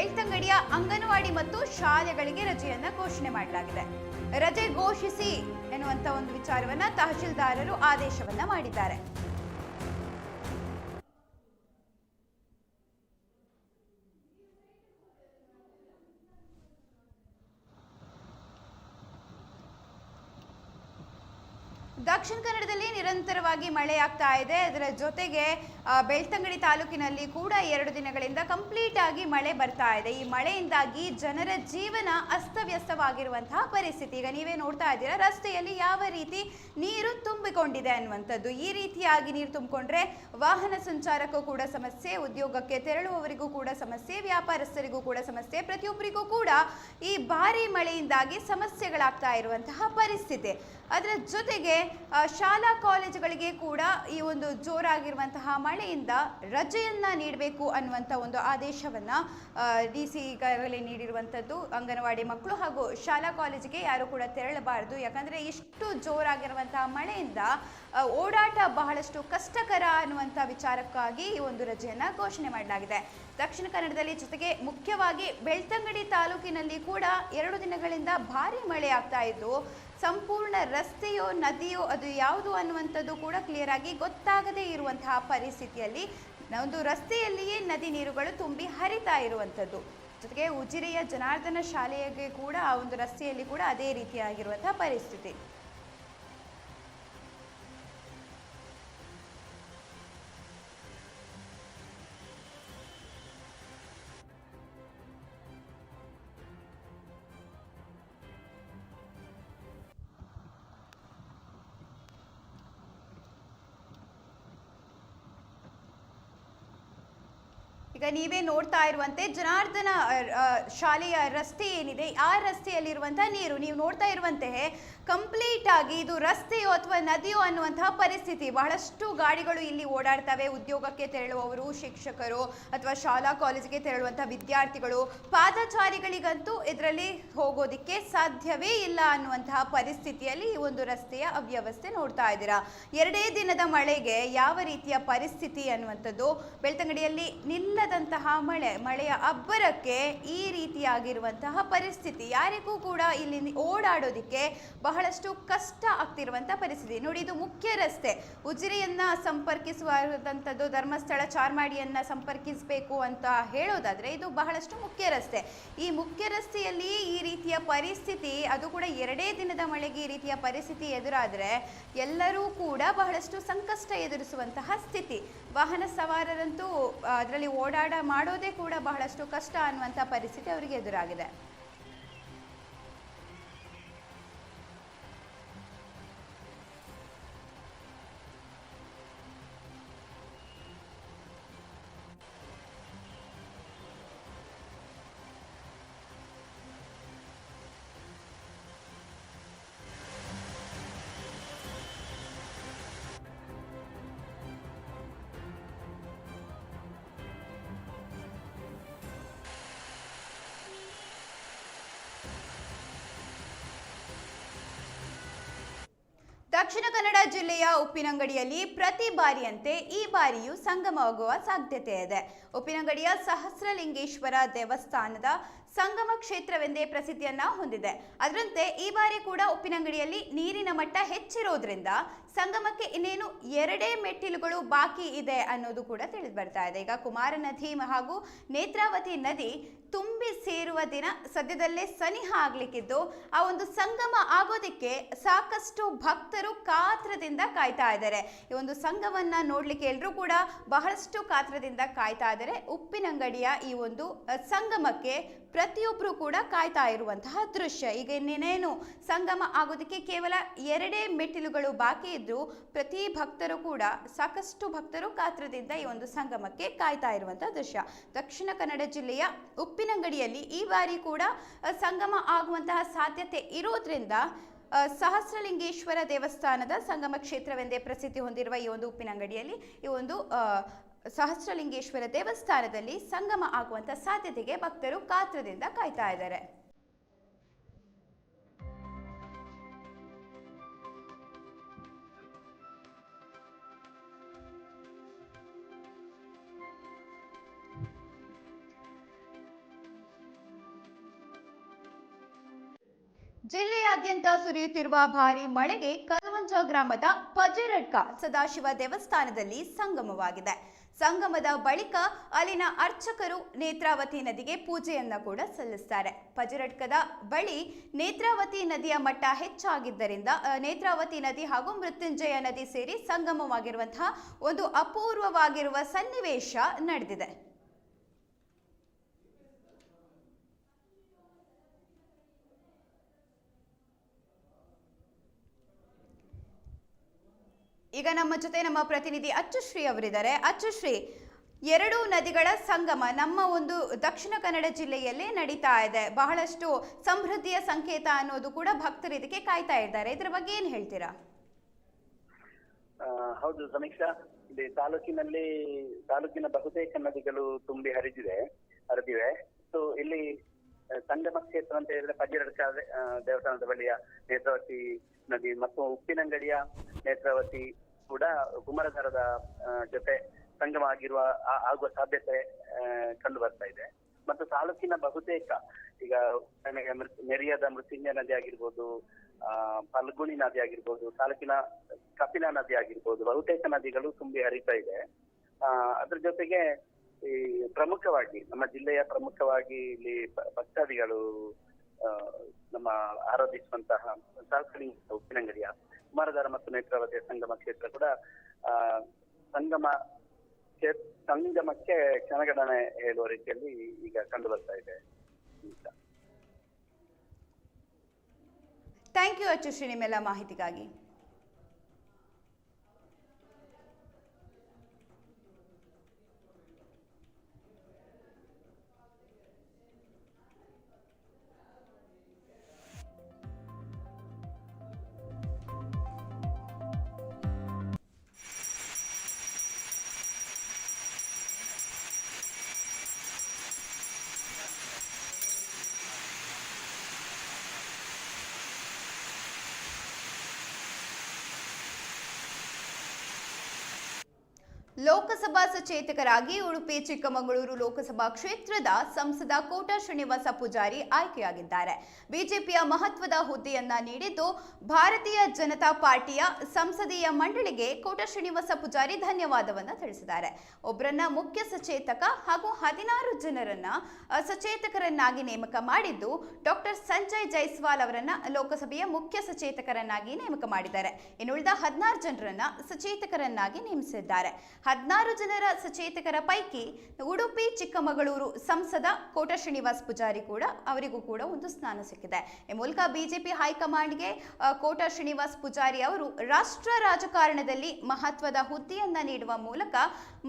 ಬೆಳ್ತಂಗಡಿಯ ಅಂಗನವಾಡಿ ಮತ್ತು ಶಾಲೆಗಳಿಗೆ ರಜೆಯನ್ನ ಘೋಷಣೆ ಮಾಡಲಾಗಿದೆ. ರಜೆ ಘೋಷಿಸಿ ಎನ್ನುವಂತ ಒಂದು ವಿಚಾರವನ್ನ ತಹಶೀಲ್ದಾರರು ಆದೇಶವನ್ನ ಮಾಡಿದ್ದಾರೆ. ದಕ್ಷಿಣ ಕನ್ನಡದಲ್ಲಿ ನಿರಂತರವಾಗಿ ಮಳೆಯಾಗ್ತಾ ಇದೆ. ಅದರ ಜೊತೆಗೆ ಬೆಳ್ತಂಗಡಿ ತಾಲೂಕಿನಲ್ಲಿ ಕೂಡ ಎರಡು ದಿನಗಳಿಂದ ಕಂಪ್ಲೀಟ್ ಆಗಿ ಮಳೆ ಬರ್ತಾ ಇದೆ. ಈ ಮಳೆಯಿಂದಾಗಿ ಜನರ ಜೀವನ ಅಸ್ತವ್ಯಸ್ತವಾಗಿರುವಂತಹ ಪರಿಸ್ಥಿತಿ. ಈಗ ನೀವೇ ನೋಡ್ತಾ ಇದ್ದೀರಾ, ರಸ್ತೆಯಲ್ಲಿ ಯಾವ ರೀತಿ ನೀರು ತುಂಬಿಕೊಂಡಿದೆ ಅನ್ನುವಂಥದ್ದು. ಈ ರೀತಿಯಾಗಿ ನೀರು ತುಂಬಿಕೊಂಡ್ರೆ ವಾಹನ ಸಂಚಾರಕ್ಕೂ ಕೂಡ ಸಮಸ್ಯೆ, ಉದ್ಯೋಗಕ್ಕೆ ತೆರಳುವವರಿಗೂ ಕೂಡ ಸಮಸ್ಯೆ, ವ್ಯಾಪಾರಸ್ಥರಿಗೂ ಕೂಡ ಸಮಸ್ಯೆ, ಪ್ರತಿಯೊಬ್ಬರಿಗೂ ಕೂಡ ಈ ಭಾರಿ ಮಳೆಯಿಂದಾಗಿ ಸಮಸ್ಯೆಗಳಾಗ್ತಾ ಇರುವಂತಹ ಪರಿಸ್ಥಿತಿ. ಅದರ ಜೊತೆಗೆ ಶಾಲಾ ಕಾಲೇಜುಗಳಿಗೆ ಕೂಡ ಈ ಒಂದು ಜೋರಾಗಿರುವಂತಹ ಮಳೆಯಿಂದ ರಜೆಯನ್ನ ನೀಡಬೇಕು ಅನ್ನುವಂಥ ಒಂದು ಆದೇಶವನ್ನ ಡಿ ಸಿ ಈಗಾಗಲೇ ನೀಡಿರುವಂಥದ್ದು. ಅಂಗನವಾಡಿ ಮಕ್ಕಳು ಹಾಗೂ ಶಾಲಾ ಕಾಲೇಜಿಗೆ ಯಾರು ಕೂಡ ತೆರಳಬಾರದು. ಯಾಕಂದ್ರೆ ಇಷ್ಟು ಜೋರಾಗಿರುವಂತಹ ಮಳೆಯಿಂದ ಓಡಾಟ ಬಹಳಷ್ಟು ಕಷ್ಟಕರ ಅನ್ನುವಂಥ ವಿಚಾರಕ್ಕಾಗಿ ಈ ಒಂದು ರಜೆಯನ್ನು ಘೋಷಣೆ ಮಾಡಲಾಗಿದೆ. ದಕ್ಷಿಣ ಕನ್ನಡದಲ್ಲಿ ಜೊತೆಗೆ ಮುಖ್ಯವಾಗಿ ಬೆಳ್ತಂಗಡಿ ತಾಲೂಕಿನಲ್ಲಿ ಕೂಡ ಎರಡು ದಿನಗಳಿಂದ ಭಾರಿ ಮಳೆ ಆಗ್ತಾ ಇದ್ದು ಸಂಪೂರ್ಣ ರಸ್ತೆಯೋ, ನದಿಯೋ, ಅದು ಯಾವುದು ಅನ್ನುವಂಥದ್ದು ಕೂಡ ಕ್ಲಿಯರ್ ಆಗಿ ಗೊತ್ತಾಗದೇ ಇರುವಂತಹ ಪರಿಸ್ಥಿತಿಯಲ್ಲಿ ಒಂದು ರಸ್ತೆಯಲ್ಲಿಯೇ ನದಿ ನೀರುಗಳು ತುಂಬಿ ಹರಿತಾ ಇರುವಂಥದ್ದು. ಜೊತೆಗೆ ಉಜಿರೆಯ ಜನಾರ್ದನ ಶಾಲೆಗೆ ಕೂಡ ಆ ಒಂದು ರಸ್ತೆಯಲ್ಲಿ ಕೂಡ ಅದೇ ರೀತಿಯಾಗಿರುವಂತಹ ಪರಿಸ್ಥಿತಿ. ಈಗ ನೀವೇ ನೋಡ್ತಾ ಇರುವಂತೆ ಜನಾರ್ದನ ಶಾಲೆಯ ರಸ್ತೆ ಏನಿದೆ? ಆ ರಸ್ತೆಯಲ್ಲಿರುವಂತಹ ನೀರು. ನೀವು ನೋಡ್ತಾ ಇರುವಂತೆ ಕಂಪ್ಲೀಟ್ ಆಗಿ ಇದು ರಸ್ತೆಯೋ ಅಥವಾ ನದಿಯೋ ಅನ್ನುವಂತಹ ಪರಿಸ್ಥಿತಿ. ಬಹಳಷ್ಟು ಗಾಡಿಗಳು ಇಲ್ಲಿ ಓಡಾಡ್ತವೆ. ಉದ್ಯೋಗಕ್ಕೆ ತೆರಳುವವರು, ಶಿಕ್ಷಕರು ಅಥವಾ ಶಾಲಾ ಕಾಲೇಜಿಗೆ ತೆರಳುವಂತಹ ವಿದ್ಯಾರ್ಥಿಗಳು. ಪಾದಚಾರಿಗಳಿಗಂತೂ ಇದರಲ್ಲಿ ಹೋಗೋದಿಕ್ಕೆ ಸಾಧ್ಯವೇ ಇಲ್ಲ ಅನ್ನುವಂತಹ ಪರಿಸ್ಥಿತಿಯಲ್ಲಿ ಈ ಒಂದು ರಸ್ತೆಯ ಅವ್ಯವಸ್ಥೆ ನೋಡ್ತಾ ಇದ್ದೀರಾ. ಎರಡೇ ದಿನದ ಮಳೆಗೆ ಯಾವ ರೀತಿಯ ಪರಿಸ್ಥಿತಿ ಅನ್ನುವಂಥದ್ದು. ಬೆಳ್ತಂಗಡಿಯಲ್ಲಿ ನಿಲ್ಲದಂತಹ ಮಳೆ, ಮಳೆಯ ಅಬ್ಬರಕ್ಕೆ ಈ ರೀತಿಯಾಗಿರುವಂತಹ ಪರಿಸ್ಥಿತಿ. ಯಾರಿಗೂ ಕೂಡ ಇಲ್ಲಿ ಓಡಾಡೋದಿಕ್ಕೆ ಓಡಾಡೋದಿಕ್ಕೆ ಬಹಳಷ್ಟು ಕಷ್ಟ ಆಗ್ತಿರುವಂತಹ ಪರಿಸ್ಥಿತಿ. ನೋಡಿ, ಇದು ಮುಖ್ಯ ರಸ್ತೆ. ಉಜಿರೆಯನ್ನ ಸಂಪರ್ಕಿಸುವಂಥದ್ದು ಧರ್ಮಸ್ಥಳ ಚಾರ್ಮಾಡಿಯನ್ನ ಸಂಪರ್ಕಿಸಬೇಕು ಅಂತ ಹೇಳೋದಾದ್ರೆ ಇದು ಬಹಳಷ್ಟು ಮುಖ್ಯ ರಸ್ತೆ. ಈ ಮುಖ್ಯ ರಸ್ತೆಯಲ್ಲಿ ಈ ರೀತಿಯ ಪರಿಸ್ಥಿತಿ, ಅದು ಕೂಡ ಎರಡೇ ದಿನದ ಮಳೆಗೆ ಈ ರೀತಿಯ ಪರಿಸ್ಥಿತಿ ಎದುರಾದ್ರೆ ಎಲ್ಲರೂ ಕೂಡ ಬಹಳಷ್ಟು ಸಂಕಷ್ಟ ಎದುರಿಸುವಂತಹ ಸ್ಥಿತಿ. ವಾಹನ ಸವಾರರಂತೂ ಅದರಲ್ಲಿ ಓಡಾಡ ಮಾಡೋದೇ ಕೂಡ ಬಹಳಷ್ಟು ಕಷ್ಟ ಅನ್ನುವಂಥ ಪರಿಸ್ಥಿತಿ ಅವರಿಗೆ ಎದುರಾಗಿದೆ. ದಕ್ಷಿಣ ಕನ್ನಡ ಜಿಲ್ಲೆಯ ಉಪ್ಪಿನಂಗಡಿಯಲ್ಲಿ ಪ್ರತಿ ಬಾರಿಯಂತೆ ಈ ಬಾರಿಯೂ ಸಂಗಮವಾಗುವ ಸಾಧ್ಯತೆ ಇದೆ. ಉಪ್ಪಿನಂಗಡಿಯ ಸಹಸ್ರಲಿಂಗೇಶ್ವರ ದೇವಸ್ಥಾನದ ಸಂಗಮ ಕ್ಷೇತ್ರವೆಂದೇ ಪ್ರಸಿದ್ಧಿಯನ್ನ ಹೊಂದಿದೆ. ಅದರಂತೆ ಈ ಬಾರಿ ಕೂಡ ಉಪ್ಪಿನಂಗಡಿಯಲ್ಲಿ ನೀರಿನ ಮಟ್ಟ ಹೆಚ್ಚಿರೋದ್ರಿಂದ ಸಂಗಮಕ್ಕೆ ಇನ್ನೇನು ಎರಡೇ ಮೆಟ್ಟಿಲುಗಳು ಬಾಕಿ ಇದೆ ಅನ್ನೋದು ಕೂಡ ತಿಳಿದು ಬರ್ತಾ ಇದೆ. ಈಗ ಕುಮಾರ ನದಿ ಹಾಗೂ ನೇತ್ರಾವತಿ ನದಿ ತುಂಬಿ ಸೇರುವ ದಿನ ಸದ್ಯದಲ್ಲೇ ಸನಿಹ ಆಗ್ಲಿಕ್ಕಿದ್ದು, ಆ ಒಂದು ಸಂಗಮ ಆಗೋದಿಕ್ಕೆ ಸಾಕಷ್ಟು ಭಕ್ತರು ಕಾತ್ರದಿಂದ ಕಾಯ್ತಾ ಇದ್ದಾರೆ. ಈ ಒಂದು ಸಂಗಮನ್ನ ನೋಡ್ಲಿಕ್ಕೆ ಎಲ್ಲರೂ ಕೂಡ ಬಹಳಷ್ಟು ಕಾತ್ರದಿಂದ ಕಾಯ್ತಾ ಇದ್ದಾರೆ. ಉಪ್ಪಿನಂಗಡಿಯ ಈ ಒಂದು ಸಂಗಮಕ್ಕೆ ಪ್ರತಿಯೊಬ್ಬರು ಕೂಡ ಕಾಯ್ತಾ ಇರುವಂತಹ ದೃಶ್ಯ. ಈಗ ಇನ್ನೇನೇನು ಸಂಗಮ ಆಗೋದಕ್ಕೆ ಕೇವಲ ಎರಡೇ ಮೆಟ್ಟಿಲುಗಳು ಬಾಕಿ ಇದ್ದು ಪ್ರತಿ ಭಕ್ತರು ಕೂಡ ಸಾಕಷ್ಟು ಭಕ್ತರು ಕಾತ್ರದಿಂದ ಈ ಒಂದು ಸಂಗಮಕ್ಕೆ ಕಾಯ್ತಾ ಇರುವಂತಹ ದೃಶ್ಯ. ದಕ್ಷಿಣ ಕನ್ನಡ ಜಿಲ್ಲೆಯ ಉಪ್ಪಿನಂಗಡಿಯಲ್ಲಿ ಈ ಬಾರಿ ಕೂಡ ಸಂಗಮ ಆಗುವಂತಹ ಸಾಧ್ಯತೆ ಇರೋದ್ರಿಂದ ಸಹಸ್ರಲಿಂಗೇಶ್ವರ ದೇವಸ್ಥಾನದ ಸಂಗಮ ಕ್ಷೇತ್ರವೆಂದೇ ಪ್ರಸಿದ್ಧಿ ಹೊಂದಿರುವ ಈ ಒಂದು ಉಪ್ಪಿನಂಗಡಿಯಲ್ಲಿ ಈ ಒಂದು ಸಹಸ್ರಲಿಂಗೇಶ್ವರ ದೇವಸ್ಥಾನದಲ್ಲಿ ಸಂಗಮ ಆಗುವಂಥ ಸಾಧ್ಯತೆಗೆ ಭಕ್ತರು ಕಾತ್ರದಿಂದ ಕಾಯ್ತಾ ಇದ್ದಾರೆ. ಜಿಲ್ಲೆಯಾದ್ಯಂತ ಸುರಿಯುತ್ತಿರುವ ಭಾರಿ ಮಳೆಗೆ ಕಲವಂಜ ಗ್ರಾಮದ ಪಜೆರಡ್ಕ ಸದಾಶಿವ ದೇವಸ್ಥಾನದಲ್ಲಿ ಸಂಗಮವಾಗಿದೆ. ಸಂಗಮದ ಬಳಿಕ ಅಲ್ಲಿನ ಅರ್ಚಕರು ನೇತ್ರಾವತಿ ನದಿಗೆ ಪೂಜೆಯನ್ನ ಕೂಡ ಸಲ್ಲಿಸ್ತಾರೆ. ಪಜರಟ್ಕದ ಬಳಿ ನೇತ್ರಾವತಿ ನದಿಯ ಮಟ್ಟ ಹೆಚ್ಚಾಗಿದ್ದರಿಂದ ನೇತ್ರಾವತಿ ನದಿ ಹಾಗೂ ಮೃತ್ಯುಂಜಯ ನದಿ ಸೇರಿ ಸಂಗಮವಾಗಿರುವಂತಹ ಒಂದು ಅಪೂರ್ವವಾಗಿರುವ ಸನ್ನಿವೇಶ ನಡೆದಿದೆ. ಈಗ ನಮ್ಮ ಜೊತೆ ನಮ್ಮ ಪ್ರತಿನಿಧಿ ಅಚ್ಚುಶ್ರೀ ಅವರಿದ್ದಾರೆ. ಅಚ್ಚುಶ್ರೀ ಎರಡು ನದಿಗಳ ಸಂಗಮ ನಮ್ಮ ಒಂದು ದಕ್ಷಿಣ ಕನ್ನಡ ಜಿಲ್ಲೆಯಲ್ಲಿ ನಡೀತಾ ಇದೆ. ಬಹಳಷ್ಟು ಸಮೃದ್ಧಿಯ ಸಂಕೇತ ಅನ್ನೋದು ಕೂಡ ಭಕ್ತರು ಇದಕ್ಕೆ ಕಾಯ್ತಾ ಇದ್ದಾರೆ. ಇದ್ರ ಬಗ್ಗೆ ಏನ್ ಹೇಳ್ತೀರಾ? ಹೌದು ಸಮೀಕ್ಷಾ. ಇಲ್ಲಿ ತಾಲೂಕಿನಲ್ಲಿ ತಾಲೂಕಿನ ಬಹುತೇಕ ನದಿಗಳು ತುಂಬಿ ಹರಿದಿದೆ ಹರಿದಿವೆ. ಸೊ ಇಲ್ಲಿ ಸಂಗಮ ಕ್ಷೇತ್ರ ಅಂತ ಹೇಳಿದ್ರೆ ಪಜ್ಜರಡ್ಕ ಆ, ದೇವಸ್ಥಾನದ ಬಳಿಯ ನೇತ್ರಾವತಿ ನದಿ ಮತ್ತು ಉಪ್ಪಿನಂಗಡಿಯ ನೇತ್ರಾವತಿ ಕೂಡ ಕುಮಾರಧಾರದ ಜೊತೆ ಸಂಗಮ ಆಗಿರುವ ಆಗುವ ಸಾಧ್ಯತೆ ಕಂಡು ಬರ್ತಾ ಇದೆ. ಮತ್ತು ತಾಲೂಕಿನ ಬಹುತೇಕ, ಈಗ ಮೃತ್- ನೆರಿಯದ ಮೃತ್ಯುಂಜಯ ನದಿ ಆಗಿರ್ಬೋದು, ಆ ಫಲ್ಗುಣಿ ನದಿ ಆಗಿರ್ಬೋದು, ತಾಲೂಕಿನ ಕಪಿಲಾ ನದಿ ಆಗಿರ್ಬೋದು, ಬಹುತೇಕ ನದಿಗಳು ತುಂಬಿ ಹರಿತಾ ಇದೆ. ಆ, ಅದ್ರ ಜೊತೆಗೆ ಈ ಪ್ರಮುಖವಾಗಿ, ನಮ್ಮ ಜಿಲ್ಲೆಯ ಪ್ರಮುಖವಾಗಿ ಇಲ್ಲಿ ಭಕ್ತಾದಿಗಳು ನಮ್ಮ ಆರಾಧಿಸುವಂತಹ ಸಹಸ್ರಿ ಉಪ್ಪಿನಂಗಡಿಯ ಕುಮಾರಧಾರ ಮತ್ತು ನೇತ್ರಾವತಿಯ ಸಂಗಮ ಕ್ಷೇತ್ರ ಕೂಡ, ಆ, ಸಂಗಮ ಸಂಗಮಕ್ಕೆ ಕ್ಷಣಗಣನೆ ಹೇಳುವ ರೀತಿಯಲ್ಲಿ ಈಗ ಕಂಡು ಬರ್ತಾ ಇದೆ. ಥ್ಯಾಂಕ್ ಯು ಅಚ್ಚುಶ್ರೀ, ನಿಮ್ಮೆಲ್ಲ ಮಾಹಿತಿಗಾಗಿ. ಲೋಕಸಭಾ ಸಚೇತಕರಾಗಿ ಉಡುಪಿ, ಚಿಕ್ಕಮಗಳೂರು ಲೋಕಸಭಾ ಕ್ಷೇತ್ರದ ಸಂಸದ ಕೋಟ ಶ್ರೀನಿವಾಸ ಪೂಜಾರಿ ಆಯ್ಕೆಯಾಗಿದ್ದಾರೆ. ಬಿಜೆಪಿಯ ಮಹತ್ವದ ಹುದ್ದೆಯನ್ನ ನೀಡಿದ್ದು ಭಾರತೀಯ ಜನತಾ ಪಾರ್ಟಿಯ ಸಂಸದೀಯ ಮಂಡಳಿಗೆ ಕೋಟ ಶ್ರೀನಿವಾಸ ಪೂಜಾರಿ ಧನ್ಯವಾದವನ್ನ ತಿಳಿಸಿದ್ದಾರೆ. ಒಬ್ಬರನ್ನ ಮುಖ್ಯ ಸಚೇತಕ ಹಾಗೂ ಹದಿನಾರು ಜನರನ್ನ ಸಚೇತಕರನ್ನಾಗಿ ನೇಮಕ ಮಾಡಿದ್ದು ಡಾಕ್ಟರ್ ಸಂಜಯ್ ಜೈಸ್ವಾಲ್ ಅವರನ್ನ ಲೋಕಸಭೆಯ ಮುಖ್ಯ ಸಚೇತಕರನ್ನಾಗಿ ನೇಮಕ ಮಾಡಿದ್ದಾರೆ. ಇನ್ನುಳಿದ ಹದಿನಾರು ಜನರನ್ನ ಸಚೇತಕರನ್ನಾಗಿ ನೇಮಿಸಿದ್ದಾರೆ. ಹದಿನಾರು ಜನರ ಸಚೇತಕರ ಪೈಕಿ ಉಡುಪಿ, ಚಿಕ್ಕಮಗಳೂರು ಸಂಸದ ಕೋಟ ಶ್ರೀನಿವಾಸ್ ಪೂಜಾರಿ ಕೂಡ ಅವರಿಗೂ ಕೂಡ ಒಂದು ಸ್ಥಾನ ಸಿಕ್ಕಿದೆ. ಈ ಮೂಲಕ ಬಿಜೆಪಿ ಹೈಕಮಾಂಡ್ಗೆ ಕೋಟ ಶ್ರೀನಿವಾಸ್ ಪೂಜಾರಿ ಅವರು ರಾಷ್ಟ್ರ ರಾಜಕಾರಣದಲ್ಲಿ ಮಹತ್ವದ ಹುದ್ದೆಯನ್ನ ನೀಡುವ ಮೂಲಕ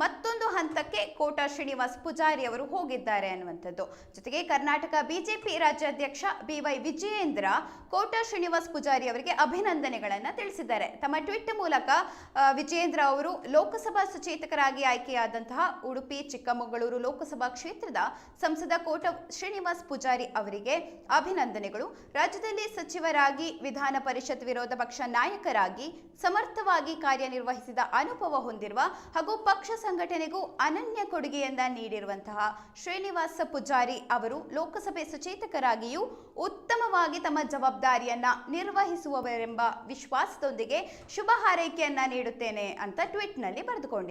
ಮತ್ತೊಂದು ಹಂತಕ್ಕೆ ಕೋಟ ಶ್ರೀನಿವಾಸ್ ಪೂಜಾರಿ ಅವರು ಹೋಗಿದ್ದಾರೆ ಅನ್ನುವಂಥದ್ದು. ಜೊತೆಗೆ ಕರ್ನಾಟಕ ಬಿಜೆಪಿ ರಾಜ್ಯಾಧ್ಯಕ್ಷ ಬಿ ವೈ ವಿಜಯೇಂದ್ರ ಕೋಟ ಶ್ರೀನಿವಾಸ್ ಪೂಜಾರಿ ಅವರಿಗೆ ಅಭಿನಂದನೆಗಳನ್ನ ತಿಳಿಸಿದ್ದಾರೆ. ತಮ್ಮ ಟ್ವಿಟ್ ಮೂಲಕ ವಿಜಯೇಂದ್ರ ಅವರು ಲೋಕಸಭಾ ಸಚೇತಕರಾಗಿ ಆಯ್ಕೆಯಾದಂತಹ ಉಡುಪಿ, ಚಿಕ್ಕಮಗಳೂರು ಲೋಕಸಭಾ ಕ್ಷೇತ್ರದ ಸಂಸದ ಕೋಟ ಶ್ರೀನಿವಾಸ್ ಪೂಜಾರಿ ಅವರಿಗೆ ಅಭಿನಂದನೆಗಳು. ರಾಜ್ಯದಲ್ಲಿ ಸಚಿವರಾಗಿ ವಿಧಾನ ಪರಿಷತ್ ವಿರೋಧ ಪಕ್ಷ ನಾಯಕರಾಗಿ ಸಮರ್ಥವಾಗಿ ಕಾರ್ಯನಿರ್ವಹಿಸಿದ ಅನುಭವ ಹೊಂದಿರುವ ಹಾಗೂ ಪಕ್ಷ ಸಂಘಟನೆಗೂ ಅನನ್ಯ ಕೊಡುಗೆಯನ್ನ ನೀಡಿರುವಂತಹ ಶ್ರೀನಿವಾಸ ಪೂಜಾರಿ ಅವರು ಲೋಕಸಭೆ ಸಚೇತಕರಾಗಿಯೂ ಉತ್ತಮವಾಗಿ ತಮ್ಮ ಜವಾಬ್ದಾರಿಯನ್ನ ನಿರ್ವಹಿಸುವವರೆಂಬ ವಿಶ್ವಾಸದೊಂದಿಗೆ ಶುಭ ಹಾರೈಕೆಯನ್ನ ನೀಡುತ್ತೇನೆ ಅಂತ ಟ್ವೀಟ್ನಲ್ಲಿ ಬರೆದುಕೊಂಡಿದ್ದಾರೆ.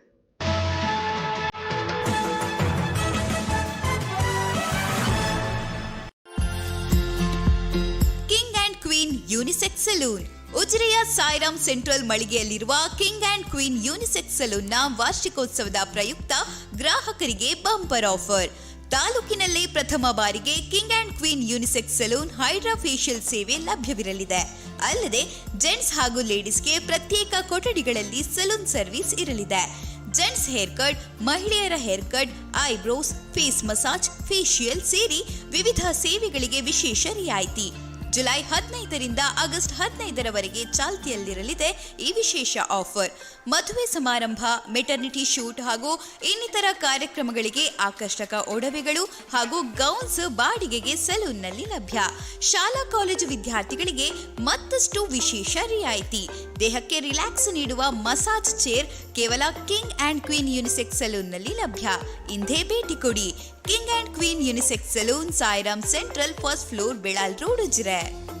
Unisex salon. ಉಜಿರೆಯ ಸಾಯಿರಾಮ್ ಸೆಂಟ್ರಲ್ ಮಳಿಗೆಯಲ್ಲಿರುವ ಕಿಂಗ್ ಅಂಡ್ ಕ್ವೀನ್ ಯೂನಿಸೆಕ್ಸ್ ಸಲೂನ್ನ ವಾರ್ಷಿಕೋತ್ಸವದ ಪ್ರಯುಕ್ತ ಗ್ರಾಹಕರಿಗೆ ಬಂಪರ್ ಆಫರ್. ತಾಲೂಕಿನಲ್ಲೇ ಪ್ರಥಮ ಬಾರಿಗೆ king and queen unisex salon hydra facial ಸೇವೆ ಲಭ್ಯವಿರಲಿದೆ. ಅಲ್ಲದೆ ಜೆಂಟ್ಸ್ ಹಾಗೂ ಲೇಡೀಸ್ಗೆ ಪ್ರತ್ಯೇಕ ಕೊಠಡಿಗಳಲ್ಲಿ ಸಲೂನ್ ಸರ್ವಿಸ್ ಇರಲಿದೆ. ಜೆಂಟ್ಸ್ ಹೇರ್ ಕಟ್, ಮಹಿಳೆಯರ hair cut, eyebrows, face massage facial ಸೇರಿ ವಿವಿಧ ಸೇವೆಗಳಿಗೆ ವಿಶೇಷ ರಿಯಾಯಿತಿ. ಜುಲೈ ಹದಿನೈದರಿಂದ ಆಗಸ್ಟ್ ಹದಿನೈದರವರೆಗೆ ಚಾಲ್ತಿಯಲ್ಲಿರಲಿದೆ ಈ ವಿಶೇಷ ಆಫರ್. ಮದುವೆ ಸಮಾರಂಭ ಮೆಟರ್ನಿಟಿ ಶೂಟ್ ಹಾಗೂ ಇನ್ನಿತರ ಕಾರ್ಯಕ್ರಮಗಳಿಗೆ ಆಕರ್ಷಕ ಒಡವೆಗಳು ಹಾಗೂ ಗೌನ್ಸ್ ಬಾಡಿಗೆಗೆ ಸಲೂನ್ನಲ್ಲಿ ಲಭ್ಯ. ಶಾಲಾ ಕಾಲೇಜು ವಿದ್ಯಾರ್ಥಿಗಳಿಗೆ ಮತ್ತಷ್ಟು ವಿಶೇಷ ರಿಯಾಯಿತಿ. ದೇಹಕ್ಕೆ ರಿಲ್ಯಾಕ್ಸ್ ನೀಡುವ ಮಸಾಜ್ ಚೇರ್ ಕೇವಲ ಕಿಂಗ್ ಆ್ಯಂಡ್ ಕ್ವೀನ್ ಯುನಿಸೆಕ್ಸ್ ಸಲೂನ್ನಲ್ಲಿ ಲಭ್ಯ. ಇಂದೇ ಭೇಟಿ ಕೊಡಿ. King and queen unisex salon, Sairam central, first floor Belal road, Ujire.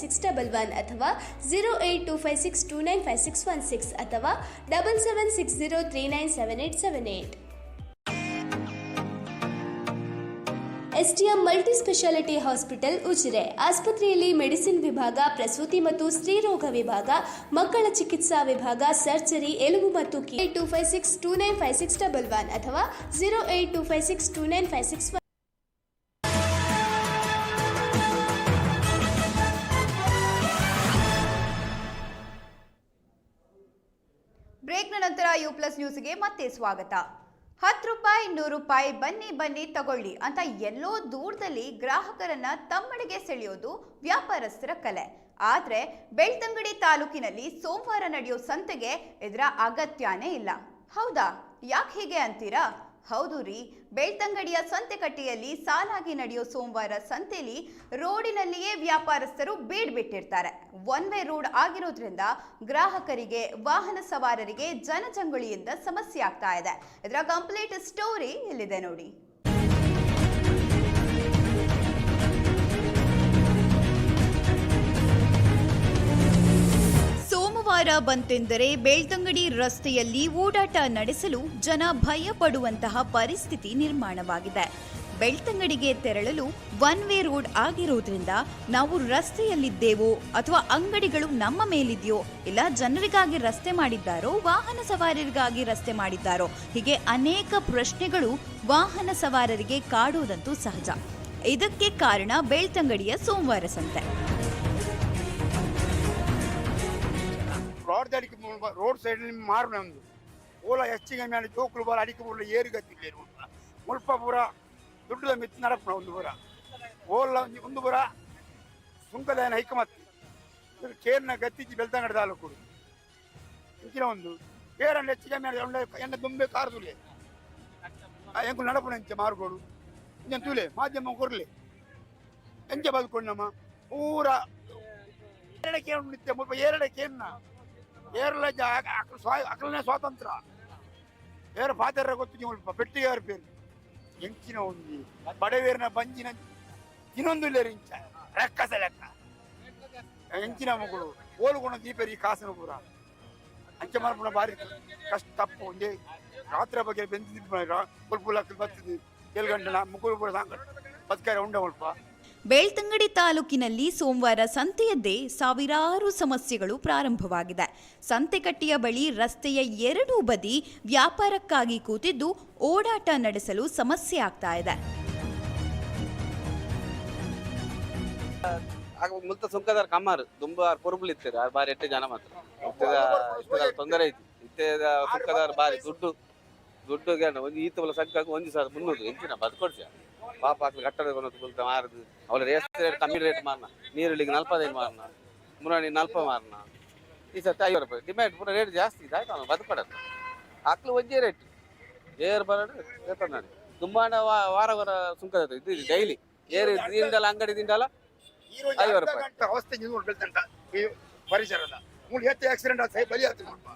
six double one ಅಥವಾ zero eight two five six two nine five six one six ಅಥವಾ double seven six zero three nine seven eight seven eight STM multi speciality hospital Ujire, ಆಸ್ಪತ್ರೆಯಲ್ಲಿ medicine ವಿಭಾಗ, ಪ್ರಸೂತಿ ಮತ್ತು ಸ್ತ್ರೀರೋಗ ವಿಭಾಗ, ಮಕ್ಕಳ ಚಿಕಿತ್ಸಾ ವಿಭಾಗ, surgery, ಎಲುಬು ಮತ್ತು eight two five six two nine five six double one ಅಥವಾ zero eight two five six two nine five six U plus ನ್ಯೂಸ್ಗೆ ಮತ್ತೆ ಸ್ವಾಗತ. ಹತ್ತು ರೂಪಾಯಿ ನೂರು ರೂಪಾಯಿ, ಬನ್ನಿ ಬನ್ನಿ ತಗೊಳ್ಳಿ ಅಂತ ಎಲ್ಲೋ ದೂರದಲ್ಲಿ ಗ್ರಾಹಕರನ್ನ ತಮ್ಮಡೆಗೆ ಸೆಳೆಯೋದು ವ್ಯಾಪಾರಸ್ಥರ ಕಲೆ. ಆದರೆ ಬೆಳ್ತಂಗಡಿ ತಾಲೂಕಿನಲ್ಲಿ ಸೋಮವಾರ ನಡೆಯೋ ಸಂತೆಗೆ ಇದರ ಅಗತ್ಯನೇ ಇಲ್ಲ. ಹೌದಾ? ಯಾಕೆ ಹೀಗೆ ಅಂತೀರಾ? ಹೌದು ರೀ. ಬೆಳ್ತಂಗಡಿಯ ಸಂತೆಕಟ್ಟೆಯಲ್ಲಿ ಸಾಲಾಗಿ ನಡೆಯೋ ಸೋಮವಾರ ಸಂತೆಯಲ್ಲಿ ರೋಡಿನಲ್ಲಿಯೇ ವ್ಯಾಪಾರಸ್ಥರು ಬೀಡ್ ಬಿಟ್ಟಿರ್ತಾರೆ ಒನ್ ವೇ ರೋಡ್ ಆಗಿರೋದ್ರಿಂದ ಗ್ರಾಹಕರಿಗೆ, ವಾಹನ ಸವಾರರಿಗೆ ಜನಜಂಗುಳಿಯಿಂದ ಸಮಸ್ಯೆ ಆಗ್ತಾ ಇದೆ. ಇದರ ಕಂಪ್ಲೀಟ್ ಸ್ಟೋರಿ ಇಲ್ಲಿದೆ ನೋಡಿ. ಸೋಮವಾರ ಬಂತೆಂದರೆ ಬೆಳ್ತಂಗಡಿ ರಸ್ತೆಯಲ್ಲಿ ಓಡಾಟ ನಡೆಸಲು ಜನ ಭಯ ಪಡುವಂತಹ ಪರಿಸ್ಥಿತಿ ನಿರ್ಮಾಣವಾಗಿದೆ. ಬೆಳ್ತಂಗಡಿಗೆ ತೆರಳಲು ಒನ್ ವೇ ರೋಡ್ ಆಗಿರೋದ್ರಿಂದ ನಾವು ರಸ್ತೆಯಲ್ಲಿದ್ದೇವೋ ಅಥವಾ ಅಂಗಡಿಗಳು ನಮ್ಮ ಮೇಲಿದೆಯೋ ಇಲ್ಲ ಜನರಿಗಾಗಿ ರಸ್ತೆ ಮಾಡಿದ್ದಾರೋ, ವಾಹನ ಸವಾರರಿಗಾಗಿ ರಸ್ತೆ ಮಾಡಿದ್ದಾರೋ, ಹೀಗೆ ಅನೇಕ ಪ್ರಶ್ನೆಗಳು ವಾಹನ ಸವಾರರಿಗೆ ಕಾಡುವುದಂತೂ ಸಹಜ. ಇದಕ್ಕೆ ಕಾರಣ ಬೆಳ್ತಂಗಡಿಯ ಸೋಮವಾರ ಸಂತೆ. ರೋಡ್ ಅಡಿಕೆ ರೋಡ್ ಸೈಡ್ ಮಾರುನೆ ಒಂದು ಓಲ ಹೆಚ್ಚಿಗೆ ಮೇಲೆ ಜೋಕುಲು ಬರ ಅಡಿಕೆ ಬುಲ್ಲ ಏರುಗತ್ತಿಲ್ಲ ಮುಲ್ಪ ಪೂರ ದುಡ್ಡದ ಮಿತ್ ನಡಪುನ ಒಂದು ಬುರ ಓಲ ಒಂದು ಬುರ ಸುಂಕದಾಯನ ಹೈಕಮತ್ತಿ ಇದು ಕೇರ್ನ ಗತ್ತಿಜ್ಜಿ ಬೆಳ್ತಂಗಡ ತಾಲೂಕು ಇಂಚಿನ ಒಂದು ಕೇರನ್ನ ಹೆಚ್ಚಿಗೆ ಮೇಲೆ ಒಂಡೆ ಎಣ್ಣೆ ದುಂಬೆ ಕಾರದುಲೆ ಎಂಕು ನಡಪುನ ಇಂಚೆ ಮಾರುಗೋಡು ಇಂಚೆ ತೂಲೆ ಮಾಧ್ಯಮ ಕೊರ್ಲೆ ಎಂಚೆ ಬದುಕೊಂಡಮ್ಮ ಪೂರ ಎರಡಕ್ಕೆ ನಿತ್ಯ ಮುಲ್ಪ ಎರಡಕ್ಕೆ ಎನ್ನ ಏರ್ಲ ಅಕಲನೇ ಸ್ವಾತಂತ್ರ್ಯ. ಏರು ಫಾದರ ಗೊತ್ತು, ನೀವು ಪೆಟ್ಟಿಗೆ ಯಾರು ಪೇರು ಎಂಚಿನ ಉಂದಿ ಬಡವೇರಿನ ಬಂಜಿನ ಇನ್ನೊಂದು ಇಲ್ಲ ಇಂಚ. ಲೆಕ್ಕ. ಎಂಚಿನ ಮಗಳು ಓಲುಗುಣ ದೀಪರಿ ಕಾಸಿನ ಪೂರ. ಅಂಚೆ ಮರಪುಣ ಬಾರಿ ಕಷ್ಟ, ತಪ್ಪು, ಒಂದೇ ರಾತ್ರಿ ಬಗ್ಗೆ ಬೆಂದಿದ್ದು ಕೊಲ್ಪುಲ ಲಕ್ಕ ಬರ್ತದೆ ಏಳು ಗಂಟೆ ಮುಗುಳು ಕೂಡ ಸಾಂಗ ಬದುಕಾರೆ ಉಂಡ ಸ್ವಲ್ಪ ಬೆಳ್ತಂಗಡಿ ತಾಲೂಕಿನಲ್ಲಿ ಸೋಮವಾರ ಸಂತೆಯದ್ದೇ ಸಾವಿರಾರು ಸಮಸ್ಯೆಗಳು ಪ್ರಾರಂಭವಾಗಿದೆ. ಸಂತೆಕಟ್ಟೆಯ ಬಳಿ ರಸ್ತೆಯ ಎರಡೂ ಬದಿ ವ್ಯಾಪಾರಕ್ಕಾಗಿ ಕೂತಿದ್ದು ಓಡಾಟ ನಡೆಸಲು ಸಮಸ್ಯೆ ಆಗ್ತಾ ಇದೆ. ಮುಲ್ತ ಸುಂಕದಾರ ಕಮ್ಮಾರು ತುಂಬಾ ಕೊರುಬುಲ್ ಇತ್ತಾರೆ ಬಾರಿ ಎಟ್ಟೆ ಜನ ಮಾತ್ರ. ತೊಂದರೆ ಐತಿ. ಇತ್ತದ ಸುಂಕದಾರ ಬಾರಿ ದುಡ್ಡು ದುಡ್ಡು ಒಂದು ಈತ ಸಂಖ್ಯೆ ಒಂದು ಸಾವಿರ ಮುನ್ನೂರು ಎಂಚಿನ ಬದುಕೊಡ್ಸ. ಪಾಪ ಹಾಕ್ಲಿ ಕಟ್ಟಡ ಬಂದು ಬುಲ್ತ ಮಾರದು ಅವಳ ರೇಟ್ ರೇಟ್ ಕಮ್ಮಿ ರೇಟ್ ಮಾರನ ನೀರುಳ್ಳಿಗೆ ನಲ್ಪದೈದು ಮಾರನ ಮುರಾಣಿ ನಲ್ಪ ಮಾರನ. ಈ ಸತಿ ಐವತ್ತು ರೂಪಾಯಿ. ಡಿಮ್ಯಾಂಡ್ ಪೂರ ರೇಟ್ ಜಾಸ್ತಿ ಇದೆ ಆಯ್ತು? ಬದುಕೊಡೋದು ಹಾಕ್ಲು ಒಂದೇ ರೇಟ್ ಏರ್ ಬರೋದು ಪೇಪರ್ ನೋಡಿ ತುಂಬಾ ವಾರ ವಾರ ಸುಂಕದ ಇದು ಡೈಲಿ ಏರ್ ದಿಂಡಲ್ಲ ಅಂಗಡಿ ದಿಂಡಲ್ಲ ಐವತ್ತು ರೂಪಾಯಿ. ಅವಸ್ಥೆ ನೀವು ಬೆಳ್ತಂಟ ಈ ಪರಿಸರದ. ಮೂಲ ಎತ್ತ ಆಕ್ಸಿಡೆಂಟ್ ಆದ ಬಲಿ ಆಯ್ತು ನೋಡ್ಪ.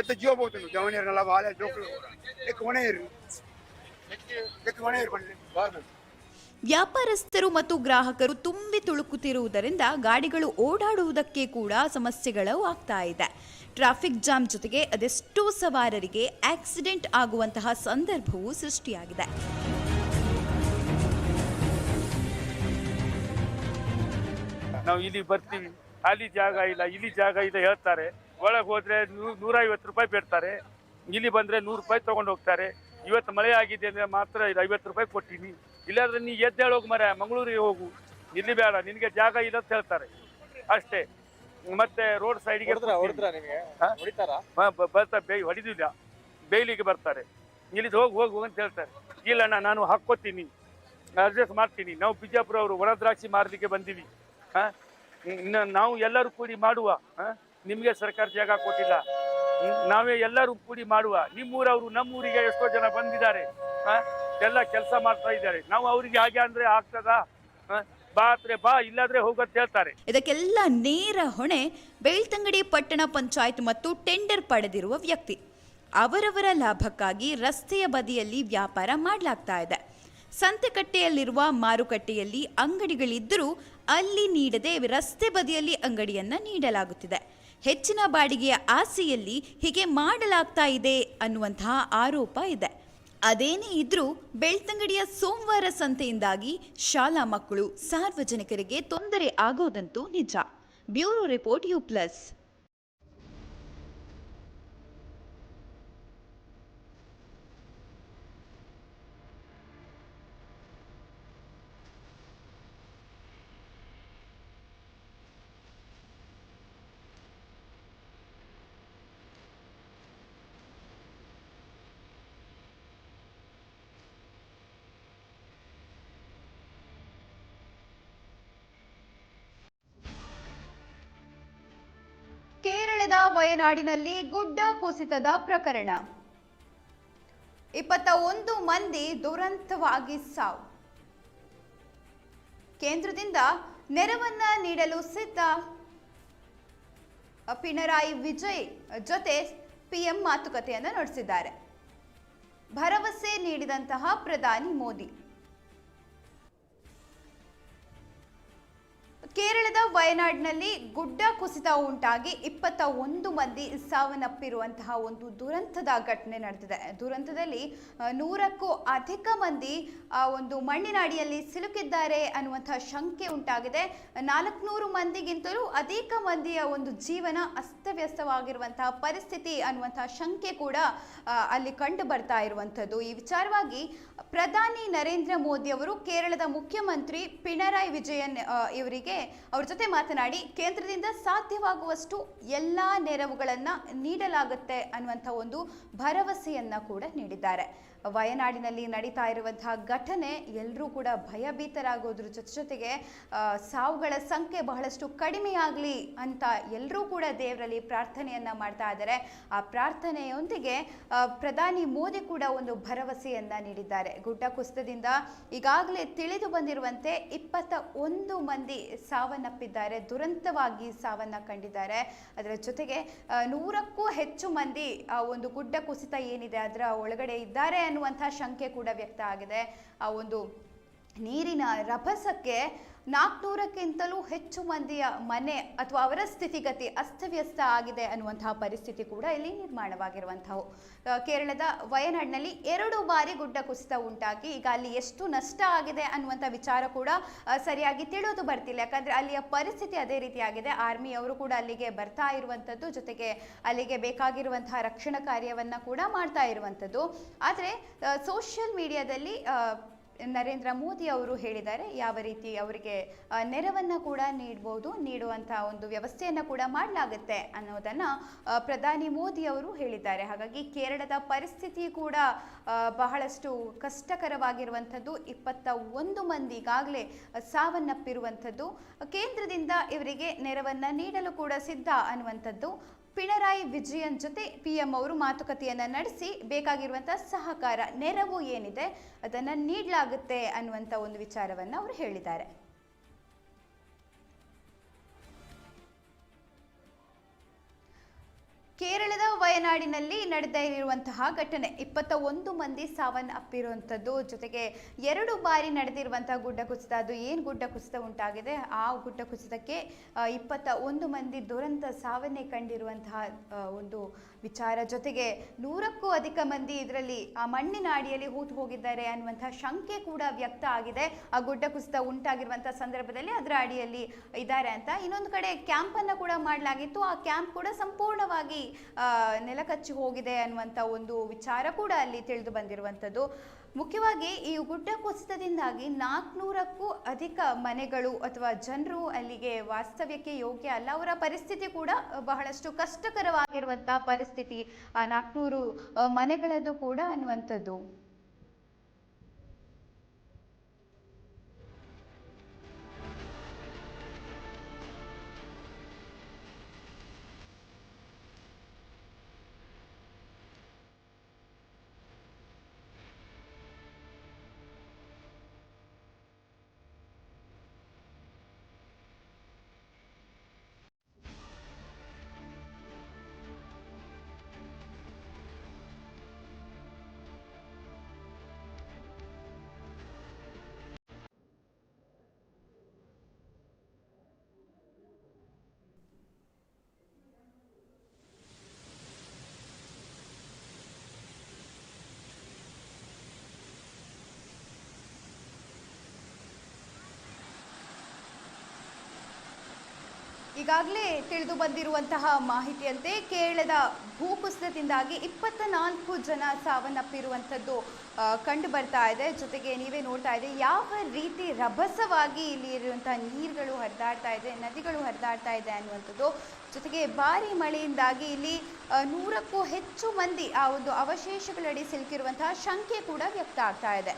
ಎತ್ತ ಜೀವ ಹೋಗ್ತು ಜವನಿಯರ್ನೆಲ್ಲ ಬಾಲೆ ಜೋಕುಲು ಇರು ವ್ಯಾಪಾರಸ್ಥರು ಮತ್ತು ಗ್ರಾಹಕರು ತುಂಬಿ ತುಳುಕುತ್ತಿರುವುದರಿಂದ ಗಾಡಿಗಳು ಓಡಾಡುವುದಕ್ಕೆ ಕೂಡ ಸಮಸ್ಯೆಗಳು ಆಗ್ತಾ ಇದೆ. ಟ್ರಾಫಿಕ್ ಜಾಮ್ ಜೊತೆಗೆ ಅದೆಷ್ಟೋ ಸವಾರರಿಗೆ ಆಕ್ಸಿಡೆಂಟ್ ಆಗುವಂತಹ ಸಂದರ್ಭವೂ ಸೃಷ್ಟಿಯಾಗಿದೆ. ನಾವು ಇಲ್ಲಿ ಬರ್ತೀವಿ. ಅಲ್ಲಿ ಜಾಗ ಇಲ್ಲ, ಇಲ್ಲಿ ಜಾಗ ಇಲ್ಲ ಹೇಳ್ತಾರೆ. ಒಳಗೆ ಹೋದ್ರೆ ನೂರೈವತ್ತು ರೂಪಾಯಿ ಬೇಡ್ತಾರೆ. ಇಲ್ಲಿ ಬಂದ್ರೆ ನೂರು ರೂಪಾಯಿ ತಗೊಂಡು ಹೋಗ್ತಾರೆ. ಇವತ್ತು ಮಳೆ ಆಗಿದೆ ಅಂದ್ರೆ ಮಾತ್ರ ಇದು ಐವತ್ತು ರೂಪಾಯಿ ಕೊಟ್ಟಿನಿ. ಇಲ್ಲಾಂದ್ರೆ ನೀ ಎದ್ದೇಳಿ ಹೋಗು ಮರ ಮಂಗಳೂರಿಗೆ ಹೋಗು. ಇಲ್ಲಿ ಬೇಡ ನಿನಗೆ ಜಾಗ ಇಲ್ಲ ಅಂತ ಹೇಳ್ತಾರೆ. ಅಷ್ಟೇ. ಮತ್ತೆ ರೋಡ್ ಸೈಡ್ಗೆ ಬರ್ತಾರೆ ಬೇ ಹೊಡಿದಿಲ್ಲ. ಬರ್ತಾರೆ. ಇಲ್ಲಿದ್ದು ಹೋಗಿ ಹೋಗು ಅಂತ ಹೇಳ್ತಾರೆ. ಇಲ್ಲಣ್ಣ ನಾನು ಹಾಕ್ಕೋತೀನಿ. ಅಡ್ಜಸ್ಟ್ ಮಾಡ್ತೀನಿ. ನಾವು ಬಿಜಾಪುರ ಅವರು ಒಣ ದ್ರಾಕ್ಷಿ ಮಾರಲಿಕ್ಕೆ ಬಂದೀವಿ. ಹಾಂ? ಇನ್ನು ನಾವು ಎಲ್ಲರೂ ಕೂಡಿ ಮಾಡುವ. ಹಾ? ನಿಮಗೆ ಸರ್ಕಾರ ಜಾಗ ಕೊಟ್ಟಿಲ್ಲ. ನಾವೇ ಎಲ್ಲರೂ ಕೂಡಿ ಮಾಡುವ. ನಿಮ್ಮೂರವರು ನಮ್ಮೂರಿಗೆ ಎಷ್ಟೋ ಜನ ಬಂದಿದ್ದಾರೆ. ಎಲ್ಲ ಕೆಲಸ ಮಾಡ್ತಾ ಇದ್ದಾರೆ. ನಾವು ಅವರಿಗೆ ಹಾಗೆ ಅಂದ್ರೆ ಆಗ್ತದಾ? ಬಾ ಇಲ್ಲಾದ್ರೆ ಹೋಗಂತ ಹೇಳ್ತಾರೆ. ಇದಕ್ಕೆಲ್ಲ ನೇರ ಹೊಣೆ ಬೆಳ್ತಂಗಡಿ ಪಟ್ಟಣ ಪಂಚಾಯತ್ ಮತ್ತು ಟೆಂಡರ್ ಪಡೆದಿರುವ ವ್ಯಕ್ತಿ. ಅವರವರ ಲಾಭಕ್ಕಾಗಿ ರಸ್ತೆಯ ಬದಿಯಲ್ಲಿ ವ್ಯಾಪಾರ ಮಾಡಲಾಗ್ತಾ ಇದೆ. ಸಂತೆಕಟ್ಟೆಯಲ್ಲಿರುವ ಮಾರುಕಟ್ಟೆಯಲ್ಲಿ ಅಂಗಡಿಗಳಿದ್ದರೂ ಅಲ್ಲಿ ನೀಡದೆ ರಸ್ತೆ ಬದಿಯಲ್ಲಿ ಅಂಗಡಿಯನ್ನ ನೀಡಲಾಗುತ್ತಿದೆ. ಹೆಚ್ಚಿನ ಬಾಡಿಗೆಯ ಆಸೆಯಲ್ಲಿ ಹೀಗೆ ಮಾಡಲಾಗ್ತಾ ಇದೆ ಅನ್ನುವಂತಹ ಆರೋಪ ಇದೆ. ಅದೇನೇ ಇದ್ರೂ ಬೆಳ್ತಂಗಡಿಯ ಸೋಮವಾರ ಸಂತೆಯಿಂದಾಗಿ ಶಾಲಾ ಮಕ್ಕಳು ಸಾರ್ವಜನಿಕರಿಗೆ ತೊಂದರೆ ಆಗೋದಂತೂ ನಿಜ. Bureau report U plus. ಕೇರಳದ ವಯನಾಡಿನಲ್ಲಿ ಗುಡ್ಡ ಕುಸಿತದ ಪ್ರಕರಣ. ಇಪ್ಪತ್ತ ಒಂದು ಮಂದಿ ದುರಂತವಾಗಿ ಸಾವು. ಕೇಂದ್ರದಿಂದ ನೆರವನ್ನ ನೀಡಲು ಸಿದ್ಧ ಪಿಣರಾಯಿ ವಿಜಯ್ ಜೊತೆ ಪಿಎಂ ಮಾತುಕತೆಯನ್ನು ನಡೆಸಿದ್ದಾರೆ. ಭರವಸೆ ನೀಡಿದಂತಹ ಪ್ರಧಾನಿ ಮೋದಿ. ಕೇರಳದ ವಯನಾಡಿನಲ್ಲಿ ಗುಡ್ಡ ಕುಸಿತ ಉಂಟಾಗಿ ಇಪ್ಪತ್ತ ಒಂದು ಮಂದಿ ಸಾವನ್ನಪ್ಪಿರುವಂತಹ ಒಂದು ದುರಂತದ ಘಟನೆ ನಡೆದಿದೆ. ದುರಂತದಲ್ಲಿ ನೂರಕ್ಕೂ ಅಧಿಕ ಮಂದಿ, ಆ, ಒಂದು ಮಣ್ಣಿನ ಅಡಿಯಲ್ಲಿ ಸಿಲುಕಿದ್ದಾರೆ ಅನ್ನುವಂತಹ ಶಂಕೆ ಉಂಟಾಗಿದೆ. ನಾಲ್ಕುನೂರು ಮಂದಿಗಿಂತಲೂ ಅಧಿಕ ಮಂದಿಯ ಒಂದು ಜೀವನ ಅಸ್ತವ್ಯಸ್ತವಾಗಿರುವಂತಹ ಪರಿಸ್ಥಿತಿ ಅನ್ನುವಂತಹ ಶಂಕೆ ಕೂಡ ಅಲ್ಲಿ ಕಂಡು ಬರ್ತಾ ಇರುವಂಥದ್ದು. ಈ ವಿಚಾರವಾಗಿ ಪ್ರಧಾನಿ ನರೇಂದ್ರ ಮೋದಿ ಅವರು ಕೇರಳದ ಮುಖ್ಯಮಂತ್ರಿ ಪಿಣರಾಯಿ ವಿಜಯನ್ ಇವರಿಗೆ ಅವ್ರ ಜೊತೆ ಮಾತನಾಡಿ ಕೇಂದ್ರದಿಂದ ಸಾಧ್ಯವಾಗುವಷ್ಟು ಎಲ್ಲ ನೆರವುಗಳನ್ನು ನೀಡಲಾಗುತ್ತೆ ಅನ್ನುವಂಥ ಒಂದು ಭರವಸೆಯನ್ನು ಕೂಡ ನೀಡಿದ್ದಾರೆ. ವಯನಾಡಿನಲ್ಲಿ ನಡೀತಾ ಇರುವಂತಹ ಘಟನೆ ಎಲ್ಲರೂ ಕೂಡ ಭಯಭೀತರಾಗೋದ್ರ ಜೊತೆ ಜೊತೆಗೆ ಸಾವುಗಳ ಸಂಖ್ಯೆ ಬಹಳಷ್ಟು ಕಡಿಮೆಯಾಗಲಿ ಅಂತ ಎಲ್ಲರೂ ಕೂಡ ದೇವರಲ್ಲಿ ಪ್ರಾರ್ಥನೆಯನ್ನ ಮಾಡ್ತಾ ಇದ್ದಾರೆ. ಆ ಪ್ರಾರ್ಥನೆಯೊಂದಿಗೆ ಪ್ರಧಾನಿ ಮೋದಿ ಕೂಡ ಒಂದು ಭರವಸೆಯನ್ನ ನೀಡಿದ್ದಾರೆ. ಗುಡ್ಡ ಕುಸಿತದಿಂದ ಈಗಾಗಲೇ ತಿಳಿದು ಬಂದಿರುವಂತೆ ಇಪ್ಪತ್ತ ಒಂದು ಮಂದಿ ಸಾವನ್ನಪ್ಪಿದ್ದಾರೆ, ದುರಂತವಾಗಿ ಸಾವನ್ನ ಕಂಡಿದ್ದಾರೆ. ಅದರ ಜೊತೆಗೆ ನೂರಕ್ಕೂ ಹೆಚ್ಚು ಮಂದಿ ಆ ಒಂದು ಗುಡ್ಡ ಕುಸಿತ ಏನಿದೆ, ಅದರ ಒಳಗಡೆ ಇದ್ದಾರೆ ಅನ್ನುವಂಥ ಶಂಕೆ ಕೂಡ ವ್ಯಕ್ತ ಆಗಿದೆ. ಆ ಒಂದು ನೀರಿನ ರಭಸಕ್ಕೆ ನಾಲ್ಕುನೂರಕ್ಕಿಂತಲೂ ಹೆಚ್ಚು ಮಂದಿಯ ಮನೆ ಅಥವಾ ಅವರ ಸ್ಥಿತಿಗತಿ ಅಸ್ತವ್ಯಸ್ತ ಆಗಿದೆ ಅನ್ನುವಂತಹ ಪರಿಸ್ಥಿತಿ ಕೂಡ ಇಲ್ಲಿ ನಿರ್ಮಾಣವಾಗಿರುವಂಥವು. ಕೇರಳದ ವಯನಾಡ್ನಲ್ಲಿ ಎರಡು ಬಾರಿ ಗುಡ್ಡ ಕುಸಿತ ಉಂಟಾಗಿ ಈಗ ಅಲ್ಲಿ ಎಷ್ಟು ನಷ್ಟ ಆಗಿದೆ ಅನ್ನುವಂಥ ವಿಚಾರ ಕೂಡ ಸರಿಯಾಗಿ ತಿಳಿದು ಬರ್ತಿಲ್ಲ. ಯಾಕಂದ್ರೆ ಅಲ್ಲಿಯ ಪರಿಸ್ಥಿತಿ ಅದೇ ರೀತಿಯಾಗಿದೆ. ಆರ್ಮಿಯವರು ಕೂಡ ಅಲ್ಲಿಗೆ ಬರ್ತಾ ಇರುವಂಥದ್ದು, ಜೊತೆಗೆ ಅಲ್ಲಿಗೆ ಬೇಕಾಗಿರುವಂತಹ ರಕ್ಷಣಾ ಕಾರ್ಯವನ್ನ ಕೂಡ ಮಾಡ್ತಾ ಇರುವಂಥದ್ದು. ಆದರೆ ಸೋಷಿಯಲ್ ಮೀಡಿಯಾದಲ್ಲಿ ನರೇಂದ್ರ ಮೋದಿ ಅವರು ಹೇಳಿದ್ದಾರೆ, ಯಾವ ರೀತಿ ಅವರಿಗೆ ನೆರವನ್ನು ಕೂಡ ನೀಡಬಹುದು ನೀಡುವಂಥ ಒಂದು ವ್ಯವಸ್ಥೆಯನ್ನು ಕೂಡ ಮಾಡಲಾಗುತ್ತೆ ಅನ್ನೋದನ್ನ ಪ್ರಧಾನಿ ಮೋದಿ ಅವರು ಹೇಳಿದ್ದಾರೆ. ಹಾಗಾಗಿ ಕೇರಳದ ಪರಿಸ್ಥಿತಿ ಕೂಡ ಬಹಳಷ್ಟು ಕಷ್ಟಕರವಾಗಿರುವಂಥದ್ದು, ಇಪ್ಪತ್ತ ಒಂದು ಮಂದಿ ಈಗಾಗಲೇ ಸಾವನ್ನಪ್ಪಿರುವಂಥದ್ದು, ಕೇಂದ್ರದಿಂದ ಇವರಿಗೆ ನೆರವನ್ನು ನೀಡಲು ಕೂಡ ಸಿದ್ಧ ಅನ್ನುವಂಥದ್ದು ಪಿಣರಾಯಿ ವಿಜಯನ್ ಜೊತೆ ಪಿ ಎಂ ಅವರು ಮಾತುಕತೆಯನ್ನು ನಡೆಸಿ ಬೇಕಾಗಿರುವಂತಹ ಸಹಕಾರ, ನೆರವು ಏನಿದೆ ಅದನ್ನು ನೀಡಲಾಗುತ್ತೆ ಅನ್ನುವಂಥ ಒಂದು ವಿಚಾರವನ್ನು ಅವರು ಹೇಳಿದ್ದಾರೆ. ಕೇರಳದ ವಯನಾಡಿನಲ್ಲಿ ನಡೆದ ಇರುವಂತಹ ಘಟನೆ. ಇಪ್ಪತ್ತ ಒಂದು ಮಂದಿ ಸಾವನ್ನಪ್ಪಿರುವಂಥದ್ದು. ಜೊತೆಗೆ ಎರಡು ಬಾರಿ ನಡೆದಿರುವಂತಹ ಗುಡ್ಡ ಕುಸಿತ ಅದು ಏನು ಗುಡ್ಡ ಕುಸಿತ ಉಂಟಾಗಿದೆ? ಆ ಗುಡ್ಡ ಕುಸಿತಕ್ಕೆ ಇಪ್ಪತ್ತ ಒಂದು ಮಂದಿ ದುರಂತ ಸಾವನ್ನೇ ಕಂಡಿರುವಂತಹ ಒಂದು ವಿಚಾರ. ಜೊತೆಗೆ ನೂರಕ್ಕೂ ಅಧಿಕ ಮಂದಿ ಇದರಲ್ಲಿ, ಆ, ಮಣ್ಣಿನ ಅಡಿಯಲ್ಲಿ ಹೂತು ಹೋಗಿದ್ದಾರೆ ಅನ್ನುವಂತಹ ಶಂಕೆ ಕೂಡ ವ್ಯಕ್ತ ಆಗಿದೆ. ಆ ಗುಡ್ಡ ಕುಸಿತ ಉಂಟಾಗಿರುವಂತಹ ಸಂದರ್ಭದಲ್ಲಿ ಅದರ ಅಡಿಯಲ್ಲಿ ಇದ್ದಾರೆ ಅಂತ. ಇನ್ನೊಂದು ಕಡೆ ಕ್ಯಾಂಪ್ ಅನ್ನ ಕೂಡ ಮಾಡಲಾಗಿತ್ತು. ಆ ಕ್ಯಾಂಪ್ ಕೂಡ ಸಂಪೂರ್ಣವಾಗಿ ನೆಲಕಚ್ಚಿ ಹೋಗಿದೆ ಅನ್ನುವಂಥ ಒಂದು ವಿಚಾರ ಕೂಡ ಅಲ್ಲಿ ತಿಳಿದು ಬಂದಿರುವಂಥದ್ದು. ಮುಖ್ಯವಾಗಿ ಈ ಗುಡ್ಡ ಕುಸಿತದಿಂದಾಗಿ ನಾಲ್ಕುನೂರಕ್ಕೂ ಅಧಿಕ ಮನೆಗಳು ಅಥವಾ ಜನರು ಅಲ್ಲಿಗೆ ವಾಸ್ತವ್ಯಕ್ಕೆ ಯೋಗ್ಯ ಅಲ್ಲ. ಅವರ ಪರಿಸ್ಥಿತಿ ಕೂಡ ಬಹಳಷ್ಟು ಕಷ್ಟಕರವಾಗಿರುವಂತಹ ಪರಿಸ್ಥಿತಿ ಆ ನಾಲ್ಕುನೂರು ಮನೆಗಳದ್ದು ಕೂಡ ಅನ್ನುವಂಥದ್ದು. ಈಗಾಗಲೇ ತಿಳಿದು ಬಂದಿರುವಂತಹ ಮಾಹಿತಿಯಂತೆ ಕೇರಳದ ಭೂಕುಸಿತದಿಂದಾಗಿ ಇಪ್ಪತ್ತ ನಾಲ್ಕು ಜನ ಸಾವನ್ನಪ್ಪಿರುವಂಥದ್ದು ಕಂಡು ಬರ್ತಾ ಇದೆ. ಜೊತೆಗೆ ನೀವೇ ನೋಡ್ತಾ ಇದೆ ಯಾವ ರೀತಿ ರಭಸವಾಗಿ ಇಲ್ಲಿ ಇರುವಂತಹ ನೀರುಗಳು ಹರಿದಾಡ್ತಾ ಇದೆ, ನದಿಗಳು ಹರಿದಾಡ್ತಾ ಇದೆ ಅನ್ನುವಂಥದ್ದು. ಜೊತೆಗೆ ಭಾರಿ ಮಳೆಯಿಂದಾಗಿ ಇಲ್ಲಿ ನೂರಕ್ಕೂ ಹೆಚ್ಚು ಮಂದಿ ಆ ಒಂದು ಅವಶೇಷಗಳಡಿ ಸಿಲುಕಿರುವಂತಹ ಶಂಕೆ ಕೂಡ ವ್ಯಕ್ತ ಆಗ್ತಾ ಇದೆ.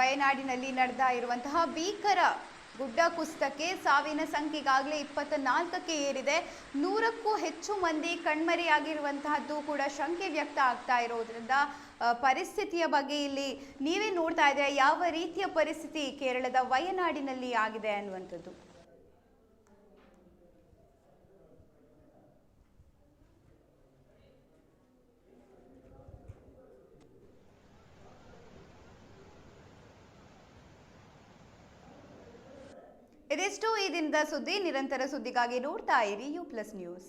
ವಯನಾಡಿನಲ್ಲಿ ನಡೆದಾ ಇರುವಂತಹ ಭೀಕರ ಗುಡ್ಡ ಕುಸಿತಕ್ಕೆ ಸಾವಿನ ಸಂಖ್ಯೆ ಈಗಾಗಲೇ ಇಪ್ಪತ್ತ ನಾಲ್ಕಕ್ಕೆ ಏರಿದೆ. ನೂರಕ್ಕೂ ಹೆಚ್ಚು ಮಂದಿ ಕಣ್ಮರೆಯಾಗಿರುವಂತಹದ್ದು ಕೂಡ ಶಂಕೆ ವ್ಯಕ್ತ ಆಗ್ತಾ ಇರೋದ್ರಿಂದ ಪರಿಸ್ಥಿತಿಯ ಬಗ್ಗೆ ಇಲ್ಲಿ ನೀವೇ ನೋಡ್ತಾ ಇದ್ದೀರಾ ಯಾವ ರೀತಿಯ ಪರಿಸ್ಥಿತಿ ಕೇರಳದ ವಯನಾಡಿನಲ್ಲಿ ಆಗಿದೆ ಅನ್ನುವಂಥದ್ದು. ಇದಿಷ್ಟು ಈ ದಿನದ ಸುದ್ದಿ. ನಿರಂತರ ಸುದ್ದಿಗಾಗಿ ನೋಡ್ತಾ ಇರಿ. You plus news